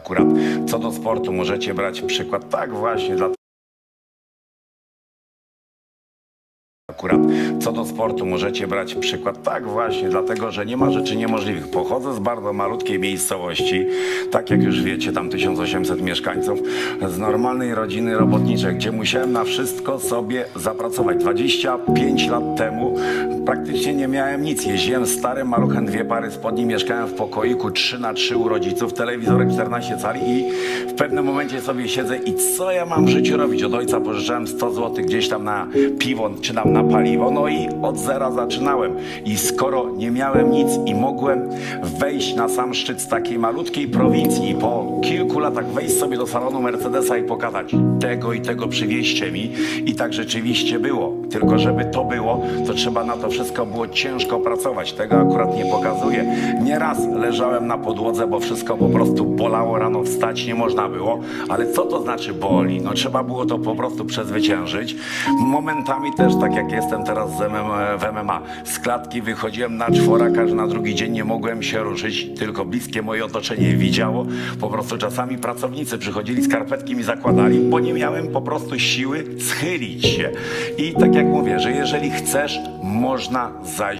Akurat co do sportu możecie brać przykład tak właśnie dla Akurat co do sportu możecie brać przykład tak właśnie, dlatego że nie ma rzeczy niemożliwych. Pochodzę z bardzo malutkiej miejscowości, tak jak już wiecie, tam 1800 mieszkańców, z normalnej rodziny robotniczej, gdzie musiałem na wszystko sobie zapracować. 25 lat temu praktycznie nie miałem nic. Jeździłem starym maluchem, dwie pary spodni, mieszkałem w pokoiku 3 na 3 u rodziców, telewizorek 14 cali i w pewnym momencie sobie siedzę i co ja mam w życiu robić? Od ojca pożyczałem 100 zł gdzieś tam na piwo czy tam na paliwo, no i od zera zaczynałem. I skoro nie miałem nic i mogłem wejść na sam szczyt z takiej malutkiej prowincji i po kilku latach wejść sobie do salonu Mercedesa i pokazać tego i tego przywieźcie mi i tak rzeczywiście było. Tylko żeby to było, to trzeba na to wszystko było ciężko pracować. Tego akurat nie pokazuję. Nieraz leżałem na podłodze, bo wszystko po prostu bolało, rano wstać nie można było. Ale co to znaczy boli? No trzeba było to po prostu przezwyciężyć. Momentami też, tak jak jestem teraz w MMA, z klatki wychodziłem na czworaka, że na drugi dzień nie mogłem się ruszyć, tylko bliskie moje otoczenie widziało. Po prostu czasami pracownicy przychodzili, skarpetki mi zakładali, bo nie miałem po prostu siły schylić się. I tak jak mówię, że jeżeli chcesz, można можна зайти.